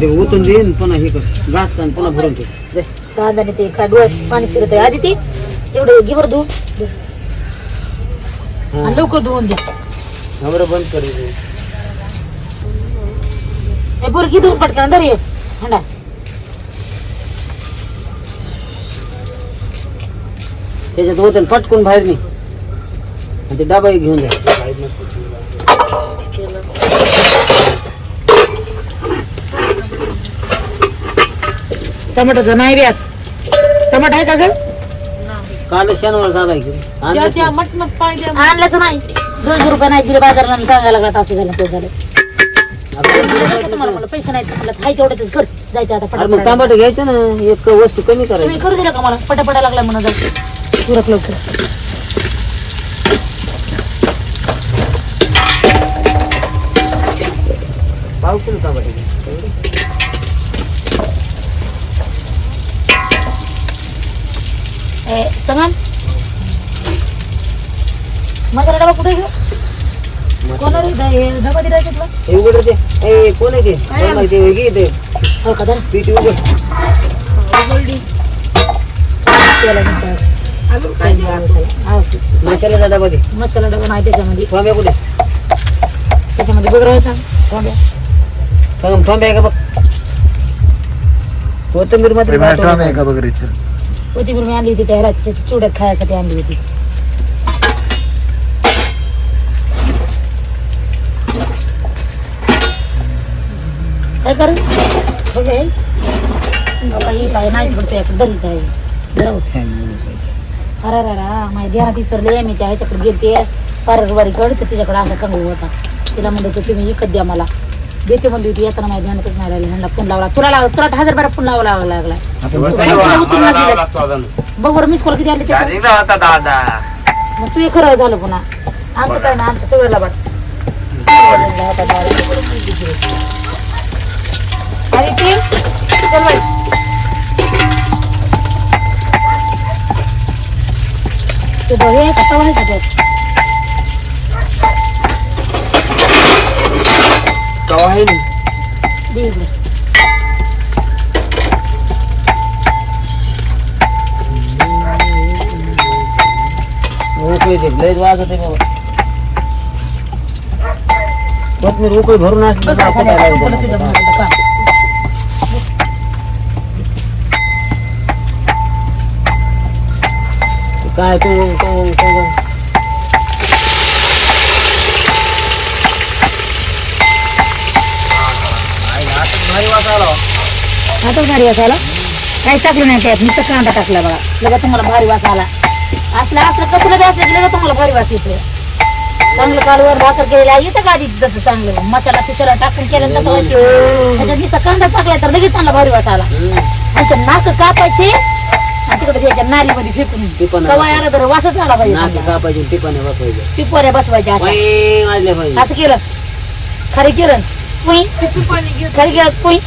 ते ओतून देईन पुन्हा हे कर. घास आणि पुन्हा भरून ठेव. दे. कांदा ते काय डोळ्यात पाणी शिरत. आहे आधी ती तेवढे घे बरं धुवून दे. आणि लवकर धुवून दे. हा बरं बंद कर. हे. हे बरं घे धुवून पटकन दर ये हंडा. त्याच्यात होतं पटकून बाहेर नाही आणि ते डबा एक घेऊन जा. टमाटरचं नाही व्याज टमाटर आहे का ग? काल शनिवार झाला की आणलंच नाही. आणलंच नाही. दोनशे रुपये नाही दिले बाजारला आणि सांगायला लागला असं झालं ते झालं. तुम्हाला म्हणलं पैसे नाही म्हणलं हाय तेवढ्यातच कर. जायचं आता अरे मग पटापट. टमाटर घ्यायचं ना एक वस्तू कमी तुम्ही करायची करू दिलं का मला? पटापटा लागला म्हणून पुरक लवकर. पाव किलो टमाटर घे. ए, समान माझा डबा कुठे घेऊ कोण रे? दा- हे डबा दिला तुला? हे उघड ते. ए कोण आहे ते? कोण आहे ते? हो का उघड. हा, मसाल्याचा डबा दे मसाला डबा नाही त्याच्यामध्ये. थांब्या कुठे? त्याच्यामध्ये बघ थांब्या. का बघ? कोथिंबीर मात्र पाठवू नका. कोथिंबीर मी आणली होती त्या ह्याला चिवड्यात खायसाठी आणली होती. काय करू? बघ हे. काय नाही पडतो याकडे दरीत आहे. होत. अरे अरे अरे माझ्या ध्यानात विसरले. मी त्या ह्याच्याकडे गेलते. पारवारीकडे तर तिच्याकडे असा कंगू होता. तिला म्हणलं होतं तुम्ही विकत द्या मला. देते म्हणली होती येताना माझ्या ध्यानातच नाही राहिले. म्हणला फोन लावला. तुला लाव तुला हजार बारा फोन लावा. लावा लागला बघ बरं मिस कॉल किती आले त्याच्यात मग तू हे खरं झालं पुन्हा. आमचं काय ना आमच्या सगळ्याला वाट. अरे ते चल बाई. ते बघ हे कसा का त्यात दे इकडे उकळी दे लयच वास होते बाबा कोथमीर उकळी भरून असली बस ना, का खाली फुटायला संपलं लागली. तुझ्या मुलाचं का काय तू तू- तू- आता भारी वास आला काही टाकलं नाही त्यात नुसतं कांदा टाकला बघा. लगेच तुम्हाला भारी वास आला. असलं असलं कसलं बी असलं की लगेच तुम्हाला भारी वास येतो चांगलं कालवर भाकर केलेला येतं का आधी त्याचं चांगलं. मसाला पिशाला टाकून केलं येतो. त्याच्यात नुसतं कांदा टाकला तर लगेच चांगला भारी वास आला. त्याच्या नाक कापायचे आणि तिकडे त्याच्या नालीमध्ये फेकून कवाय आला तर वासच आला पाहिजे. कापायचे टिपाने बसवायचे. पिपोऱ्या बसवायच्या असं असं केलं. खरे पुई खरे पुई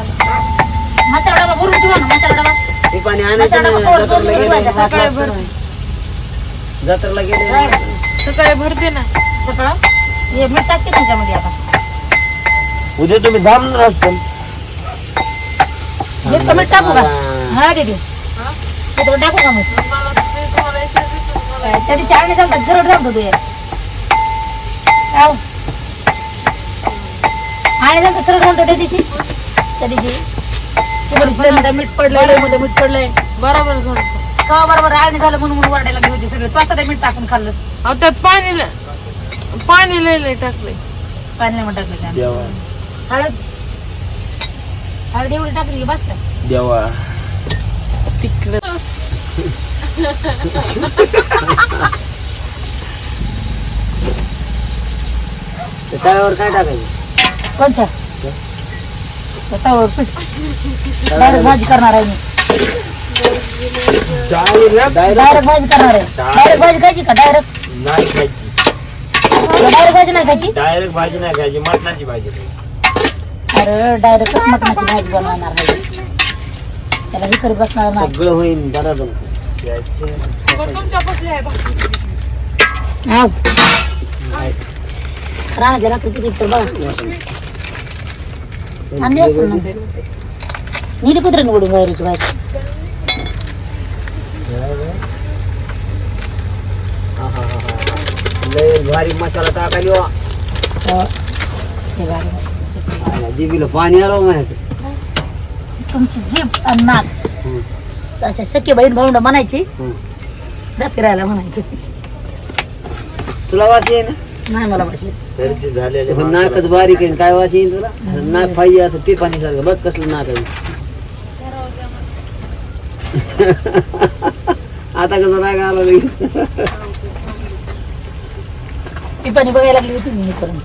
माझं डबा भरून ठेवा ना मसाला डबा. टिपाने आणायचं ना मसाला डबा जत्रेला भरून गेले सकाळी वास भरून. लागतो. जत्रेला गेले सकाळी भरते ना. सगळं हे मीठ टाकते त्याच्यामध्ये आता. उद्या तुम्ही थांबणार असतो हे तर मीठ टाकू का? हा दे देऊ हे तर टाकू का मग? मला ते तुम्हाला याच्या दिवशी तुम्हाला त्या दिवशी आम्ही सांगतात गरड सांगतो तू आणि सांगतो खरं सांगतो त्या दिवशी? त्या दिवशी. तू बरीच लयमध्ये मीठ पडलंय लय मीठ पडलंय. बरोबर झालं. का बरोबर आळणी झालं म्हणून म्हणून वरडायला लागली होती सगळे. तू असं ते मीठ टाकून खाल्लंस. अहो त्यात पाणी ल- पाणी लय लय टाकलंय. पाणी नाही टाकलं त्यानं. देवा. हळद. हळद एवढी टाकली की बस का देवा. तिकडे ते तव्यावर काय टाकायचं? कोणच्या? पीठ. डायरेक्ट भाजी करणार आहे मी. डायरेक्ट डायरेक्ट भाजी करणार आहे. डायरेक्ट भाजी खायची का? डायरेक्ट नाही खायची. डायरेक्ट भाजी नाही खायची? डायरेक्ट भाजी नाही खायची मटणाची भाजी अरे डायरेक्ट मटणाची भाजी बनवणार आहे. त्याला हे करी बसणार नाही. सगळं होईल दादा पण तुमच्या बसले आहे भाकरी. आव. रानातल्या भाकरी किती तर बघा आणली असेल ना नीली कुत्र्याने उडून बाहेरची बाहेर लय भारी मसाला टाकाली वा हे बाहेर. जिबीला पाणी आलं माहिती तुमची जीभ आणि नाक असे सख्य बहीण भाऊंड म्हणायची जा फिरायला म्हणायचं तुला वास आहे ना नाही मला भाषेत सर्दी झालेले पण नाकच बारीक आहे काय वास येईल तुला? नाक पाहिजे असं पिपाणी सारखं. बघ कसलं नाक आहे. आता कसं नाक आलं लगेच. बघायला लागली होती मी करून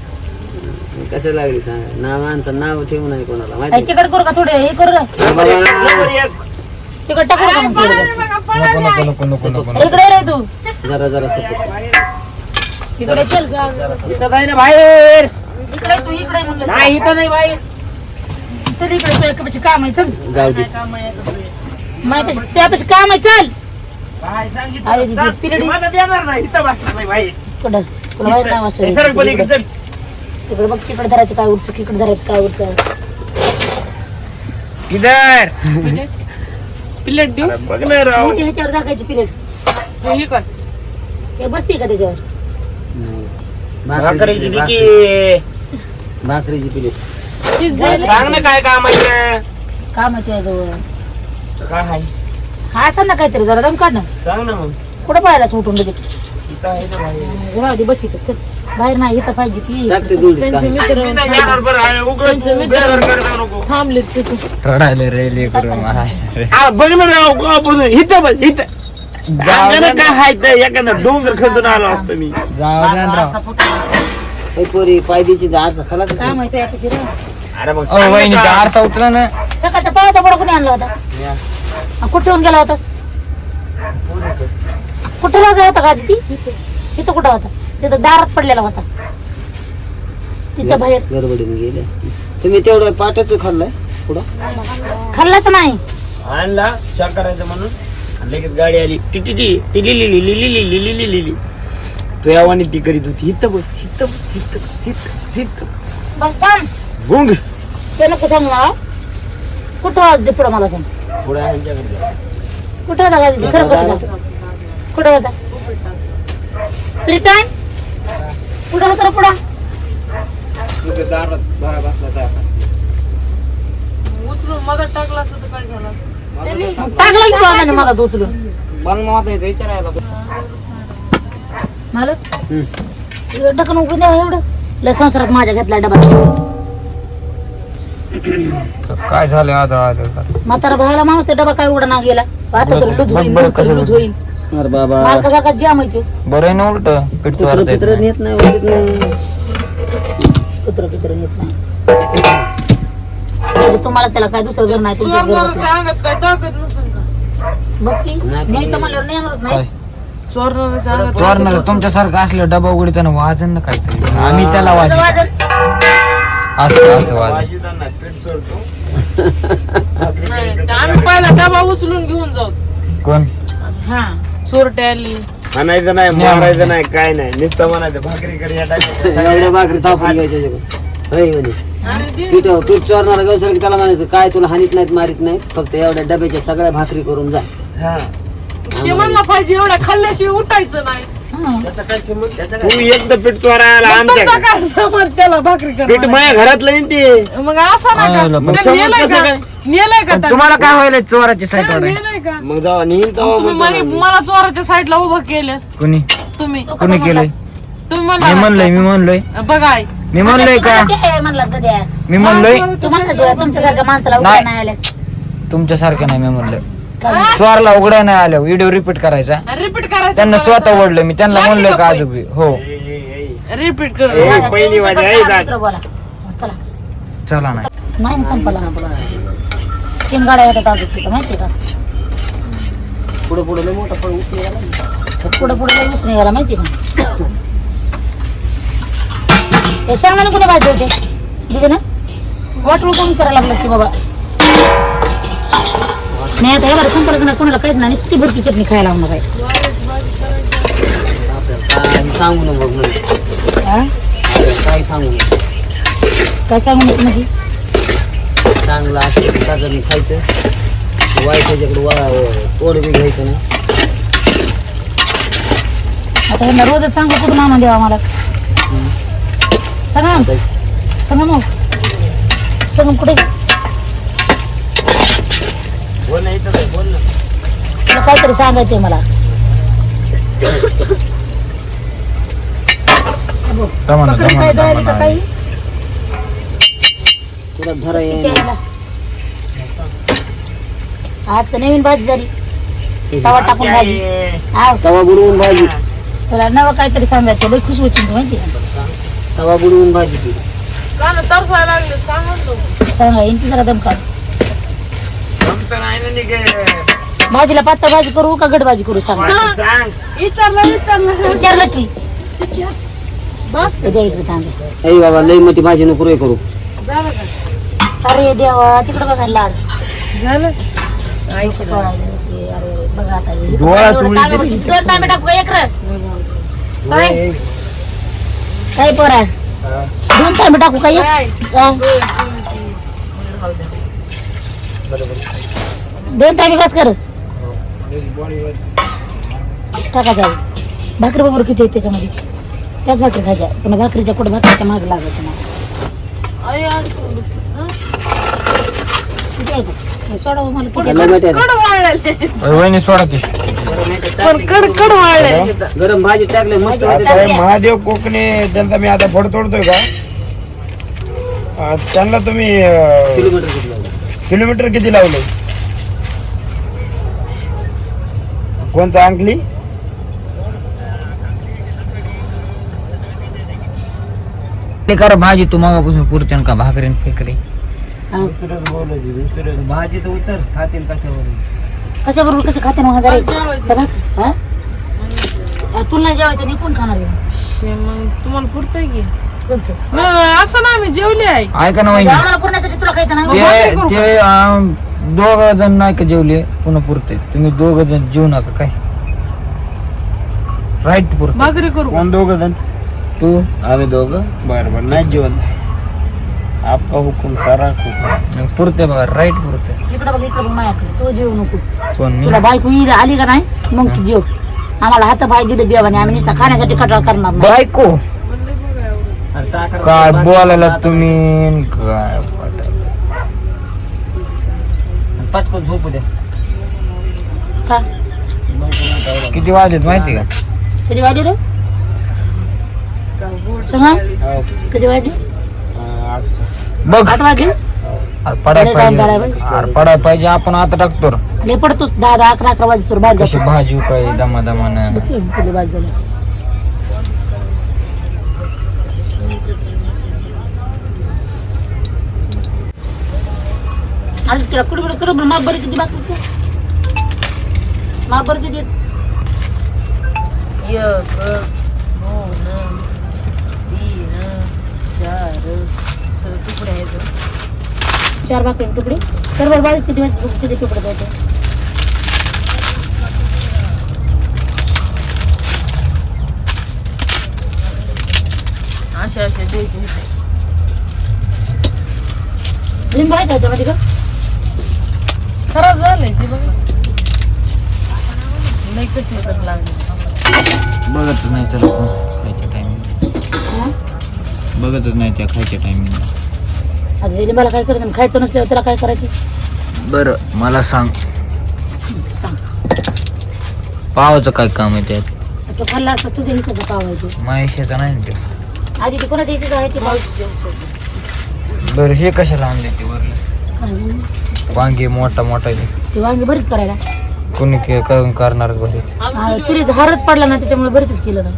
कसं लागली सांग? ना माणसं नाव ठेवू नाही कोणाला. माहिती तिकट करू का थोडे? हे करू तिकट टाकू का मग? थोडं? नको नको नको नको नको इकडे रे तू. जरा जरा सपक तिकडे चल इथं काय ना बाहेर. इकडे तू इकडे म्हणलं नाही इथं नाही बाहेर चल इकडे काम आहे चल. जाऊ दे. माझ्यापाशी त्यापाशी काम आहे चल. बाहेर सांगितलं. अरे तिथे पिरियड मला देणार नाही. इथं बसणार नाही बाहेर कुठं? तुला माहीत नाही वासू सरक पलीकडे चल. तिकडे बघ तिकडे धरायचं काय धरायचं काय उरचं. इधर. प्लेट देऊ? बघ ना राव. मोठी ह्याच्यावर टाकायची पिलेट हे बसते का त्याच्यावर? भाकरीची भाकरीची दिकी. भाकरीची प्लेट सांग ना काय काम आहे काम आहे तुझ्याजवळ काय आहे? हा असं ना काहीतरी जरा दम काढ ना. सांग ना मग. कुठं पाहायला सुटून लगेच? इथं आहे ना बाहेर. राहू दे बस इथं चल. बाहेर नाही इथं पाहिजे ती दूध. त्यांचे मित्र मी नाही येणार बरं आहे. उगाच तू बेजार करता नको. थांबले तिथे रडायला रेले करू माय आ, बघ ना राव इथं बस इथं. अंगानं काय हाय ते. एखादा डोंगर खंदून आलो असतो मी. जाऊ द्या ना राव. ए, पोरी पायदीची दार खलास काम आहे तुझ्यापाशी रे अरे मग ओ सांग ना वहिनी काय? आरसा उठला ना. सकाळचा पावाचा पडा कोणी आणला होता. आणि कुठे येऊन गेला होतास? कुठे लागा होता का ती? तिथं कुठं होता? तिथं दारात पडलेला होता. तिथं बाहेर. गडबडीने गेले. तुम्ही तेवढं पाठच खाल्लंय पुढं? खाल्लाच नाही. आणला चहा करायचं म्हणून. आणि लगेच गाडी आली. टी टी टी टी लिली लिली लिली लिली लिली. लिली तो करीत होती हित बस हित बस हित बस हित हित मग पण भुंग ते नको सांग मला कुठं पुढं मला सांग. पुढे ह्यांच्याकडे कुठं होता का तिथे खरं खरं सांग कुठं होता? प्रीतम? कुठं होता रे पुढं? उचलून मदत टाकला असतं तर काय झालं? टाकला की स्वामीने मला उचलून. मालक एवढं ढकन उघडून द्यावं एवढं. लय संसारात माझ्या घेतला डबा. काय झालं म्हातारा भावाला माणूस ते डबा काय उघडा ना गेला? आता तर लूज होईल बरं, लूज होईल. अरे बाबा. मालकासारखा जाम आहे तो बरं आहे ना उलट? पीठ कुत्र चोरता येत पित्र नाही. नेत नाही वगैरे नाही. कुत्र पित्र येत नाही. तरी तुम्हाला त्याला काय दुसरं घर नाही तुमच्या घर चोरणाऱ्याच्या अंगात काय ताकद नसेल का? बघ की नाही. न्यायचं म्हणल्यावर नेणारच काय? नाही चोरणाऱ्याच्या अंगात चोरणार तुमच्यासारखं असलं डबा उघडताना वाजन ना काहीतरी. आम्ही त्याला वाजत असं असं नसेल. नाही, ते आम्ही पहिला डबा उचलून घेऊन जाऊ. कोण? हा चोरटे आली म्हणायचं नाही मारायचं नाही. काय नाही. नुसतं म्हणायचं भाकरी करी या टाकायचं. एवढ्या भाकरी तापून घ्यायच्या त्याच्याकडून. होय म्हणे. आणि ती पीठ पीठ चोरणारा व्यवसाय त्याला म्हणायचं काय तुला हानीत नाहीत मारीत नाहीत? फक्त एवढ्या डब्याच्या सगळ्या भाकरी करून जा. हा. ते म्हणला पाहिजे एवढ्या खाल्ल्याशिवाय उठायचं नाही. हा. तू एकदा पीठ चोरायला मग तुमचा आमच्या काय समज त्याला भाकरी पीठ कर माझ्या घरातलं आहे ना ते. मग असं मग का? समज नेलंय कसं का? काय? नेलंय का पण तुम्हाला काय व्हायला चोराची साईट त्याला वाटाय नेलंय का? मग जावा नेईल मग तुम्ही मला- मला चोराच्या साईडला उभं केल्यास कुणी? तुम्ही. कुणी केलंय? तुम्ही मी म्हणला म्हणलोय मी म्हणलोय. बघा आई. मी म्हणलोय का? गद्या मी म्हणलोय? तू म्हणलाशिवाय तुमच्यासारख्या माणसाला उभा नाही. नाही आल्यास. तुमच्यासारखं नाही मी म्हणलोय? चोरला उघडा नाही आल्या. व्हिडिओ रिपीट करायचा. रिपीट करायचं त्यांना स्वतः ओढलं. मी त्यांना लागली म्हणलोय का का पै? आजोबी हो. रिपीट कर. पहिली तू वाली आहे. दुसरं बोला. चला. चला नाही नाही ना संपला. तीन गाड्या होत्या अजून तिथं माहिती का? पुढं पुढं लय मोठा फळ उचलून गेला ना. पुढे पुढे लई उसने गेला माहिती का? हे शेंगदाणे कुठे पाहिजे होते? दिदी ना? वाटलं कमी करायला लागलं की बाबा? नाही आता बरं संपर्क नाही कोणाला काहीच नाही. नुसती भरती चटणी खायला लागणार आहे. आपल्याला सांगू नको बघ हा? काय सांगू नये काय सांगू नको म्हणजे? चांगलं असं चाचणी खायचं. वाईट त्याच्याकडे वा तोड बी घ्यायचं नाही. आता ह्यांना रोजच चांगलं कुठून आणून द्यावा मला. सांगा आता सांगा मग सांगा कुठे बोल ना इथं आहे, बोल ना तुला काहीतरी सांगायचंय मला. काय का. काही तुला धरा. आज तर नवीन भाजी झाली. तवा टाकून भाजी. आव तवा बुडवून भाजी. तुला नवं काहीतरी सांगायचं लई खुश होती माहिती तवा बुडवून भाजी ती सांगा सांगा येईन जरा दम काढ जमतं नाही ना निघे. भाजीला पातळ भाजी करू का गड भाजी करू सांग. माझं सांग. विचारलं विचारलं विचारलं की. बस. द्या इकडे तांबे आई बाबा लई मोठी भाजी नको रे करू. झालं का अरे देवा तिकडे बघा लाड. झालं? डोकं सोडायला अरे बघा आता हे. डोळा एवढं चोळी तांबे तरी. दोन तांबे टाकू का? एक काय? काय पोरा? दोन तांबे टाकू का? एक? काय? हा? दोन तांबे बस कर. टाकायचं आहे. भाकरी बरोबर किती आहे त्याच्यामध्ये? त्याच भाकरी खायच्या. पुन्हा भाकरीच्या कुठं भाकरीच्या मागे लागायचं मला किती वाळले अरे वहिनी सोडा की. पण कड कड वाळले गरम भाजी टाकले मस्त आता होते. आहे महादेव कोकणे त्यांचा मी आता फड तोडतोय का? अं, त्यांना तुम्ही अं, किलोमीटर किती लागलं? किलोमीटर किती लावले? कोणतं अंकली? ते करा भाजी तू मागापासून पुरते का भाकरी फेकरी. भाजी तर उतर खातील कशावर कशाबरोबर कसं खाते मग हजार हा? तुला नाही जेवायचं नाही कोण खाणार आहे? शे, मग तुम्हाला पुरतंय की? कोणचं? मग असं ना आम्ही जेवले आहे. ऐका ना वहिनी. आम्हाला पुरण्यासाठी तुला खायचं नाही? ते ते अं, दोघ जण नाही का जेवले पुन्हा पुरते. तुम्ही दोघ जण जेवू नका काय? राईट पुरते. भाकरी करू. कोण दोघं जण? तू? आम्ही दोघं. बरं बरं नाही जेवण आपका हुकुम सारा हुकुम. पुरते बघा राईट पुरते. इकडं बघ इकडं बघ माझ्याकडे तू जेवू नको. कोण मी? तुला बायको येईल आली का नाही? मग तू जेव. आम्हाला हात पाय दिले देवाने आम्ही नुसता खाण्यासाठी कटाळ करणार नाही. बायको? काय बोलायला तुम्ही? काय? पटकन झोपू द्या का? किती वाजलेत माहिती का? कधी वाजले रे? सांगा कधी वाजले? बघ. आठ वाजले? अरे पडाय लय time झालाय पाहिजे बाई. अरे पडाय पाहिजे आपण आता टाकतो. रे. लय पडतोस दहा दहा अकरा अकरा वाजता बाहेर कशी जातो. भाजी काय दमा दमानं किती आणि तिला कुठे करू? माप बरं किती बाकी माप बरं किती दोन तीन चार. सगळे तुकडे आहेत चार भाकरी तुकडे. तर बरं बारीक किती किती तुकडे द्यायचे असे असे द्यायचे. लिंबू आहे का याच्यामध्ये का खराब झालंय ते बघा. नाही कसलं तर लागले. बघतच नाही तर खायच्या टायमिंग? बघतच नाही त्या खायच्या टायमिंग आता लिंबाला काय करायचं? खायचं नसल्यावर त्याला काय करायचं? बरं मला सांग. सांग. पावाचं काय काम आहे त्यात? तो खाल्ला असता तुझ्या पाव आहे तो. माहिशाचं नाही ना ते? आधी ते कोणाच्या हिस्साचा आहे ते पाव? बरं हे कशाला आणले ते वरलं? वांगे मोठा मोठा आहे. ते वांगी बरीच करायला? कोणी के- करून करणार घरी. हा, चुलीत हारच पडला ना त्याच्यामुळे बरीच केलं ना.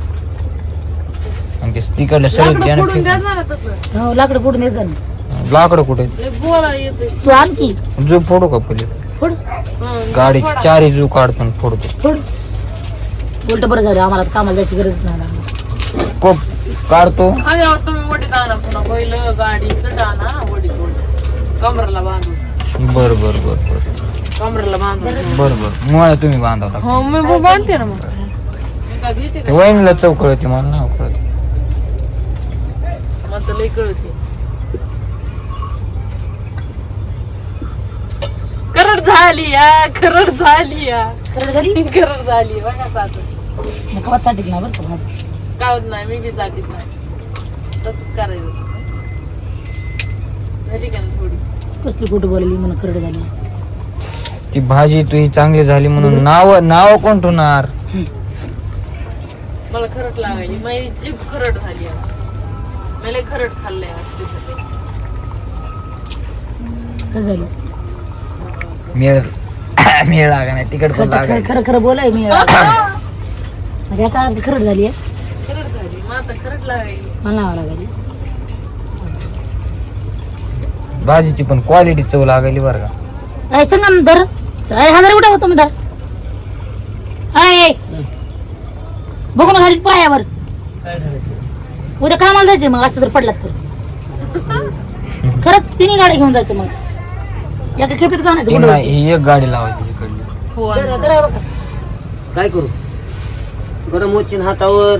आणि ते तिकडले सगळे फोडून द्या. ना तसं. हो लाकडं फोडून येत ना. लाकडं कुठे? लय बोला येते तू आणखी जो फोडू का पहिले फोड. गाडीची चारी जू काढतो फोडतो. फोड. उलट बरं झालं आम्हाला कामाला जायची गरज नाही लागली. कोप काढतो. खाद्यावर तुम्ही वडीत आणा पुन्हा बैल गाडीचं टाणा वडीत वडीत कमराला बांधून. बर बर बर बर. कमराला बांधून बर बर मुळा तुम्ही बांधा. हो मी मग बांधते ना मग. मी काय भीती ते वहिनीला चौकळ होती मला नाही कळत. तर लय कळते. करड झाली या करड झाली या. खरं घरी करड झाली बघा सासू कवाच चाटीत नाही बरं का भाजी काय होत नाही मी बी जातीत नाही. तसंच करायचं. झाली का ना थोडी? कसली खोटं बोलली म्हणून खरड झाली? ती भाजी तुझी चांगली झाली म्हणून नाव नाव कोण ठेवणार? मला खरट लागायली माझी जीभ खरट झाली आहे. मी लय खरट खाल्लंय आज. कसं झालं? मेळ मेळ लागा नाही तिकड पण खरं लागा खरं- खरं खरं बोलाय मी. म्हणजे आता अर्धी खरड झाली आहे. खरट झाली. मग आता खरट लागायली मला नाव भाजीची पण क्वालिटी चव लागायली बरं का. काय सांगा ना दर काय हजार कुठे होतो मी दर हाय बघू ना घालीत पायावर. उद्या कामाला जायचं मग असं जर पडलात तर. खरंच तिन्ही गाड्या घेऊन जायचं मग. एका खेपेत जाण्याचं ती कुठं नाही, ही एक गाडी लावायची तिकडली. हो दर-? काय करू? गरम होतील हातावर.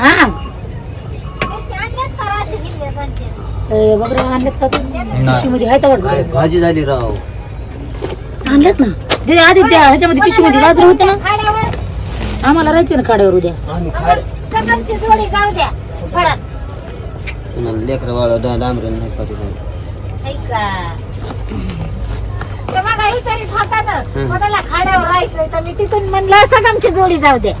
हा. ए, बघ रे, आणलेत का पिशवीमध्ये आहे तर काय वाटतं. भाजी झाली राव. आणलेत ना? ते आधी त्या ह्याच्यामध्ये पिशवीमध्ये गाजर होते ना? आम्हाला राहायचे ना काड्यावर उद्या. आम्ही खाड तुम्हाला लेकरं बाळा डा डांबरे नाही पाठी खाड्यावर राहायचंय तर मी तिथून म्हणलं सगळ्यांची जोडी जाऊ दे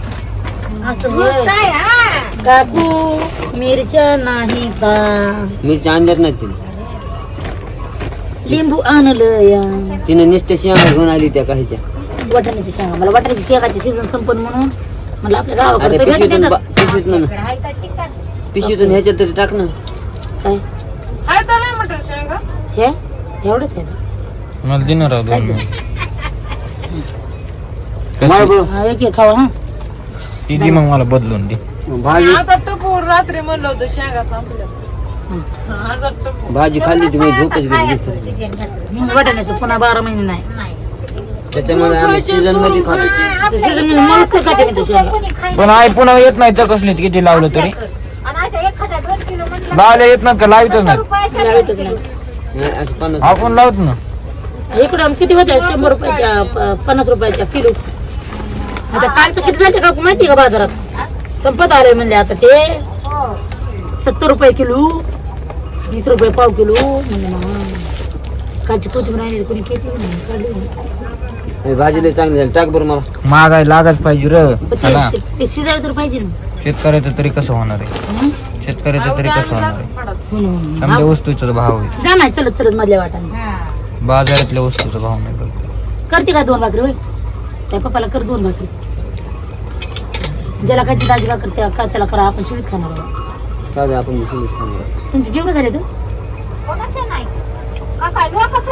असं होय. काय हा? काकू मिरच्या नाही का? मिरची आणल्यात नाही तिने. लिंबू आणलं या तिने नुसते शेंगा घेऊन आली त्या काहीच्या. वाटाण्याची शेंगा. मला वाटाण्याची शेंगाचे सीझन संपन म्हणून म्हणलं आपल्या गावाकडे अरे तर भेटत पिशवीतून येतात. बा- ह्याच्यात तरी टाक ना. काय? हे? एवढंच आहे मला राव दोन माळगो हा, एक एक खावा हा. ती दी मग मला बदलून दे. भाजी. रात्री म्हणलं होतं शेंगा संपल्या. आज टपूर भाजी खाल्ली तुम्ही झोपच गेली वाटाण्याचं पुन्हा बारा महिने नाही. त्याच्यामुळे आम्ही सीझनमध्ये खातो. खाते मी पण आई पुन्हा येत नाही तर कसली किती लावलं तरी. आणि असं एक खटा दोन किलो म्हणलं लावल्या येत नाही का? लावितच नाही रुपयाचं लावतच नाही नाही, असं पन्नास आपण लावत ना. इकडे आम किती होत्या? शंभर रुपयाच्या प- पन्नास रुपयाच्या किलो. आता काल तर किती झाले का माहिती का बाजारात? संपत आले म्हणले आता ते. सत्तर रुपये किलो वीस रुपये पाव किलो म्हणजे कालची कोथिंबीर आणली कोणी किती नाही, काढली. हे भाजी लय चांगली झाली टाक बरं मला. महागाई लागाच पाहिजे र. त्याला ते- ते- ते शिजायला तर पाहिजे ना. शेतकऱ्याचं तरी कसं होणार आहे? हं? शेतकऱ्याचं तरी कसं होणार आहे? हो. चांगल्या वस्तूचा भाव आहे. जा नाही चलत चलत मधल्या वाटाने. हा बाजारातल्या वस्तूचा भाव नाही. करते का दोन भाकरी होय? त्या पप्पाला कर दोन भाकरी. ज्याला खायची दाजी भाकर त्या का त्याला करा आपण शिळीच खाणार आहोत. काय आपण मिसळीच खाणार तुमचे जेवण झाले तर कोणाचं नाही. का काय लोकच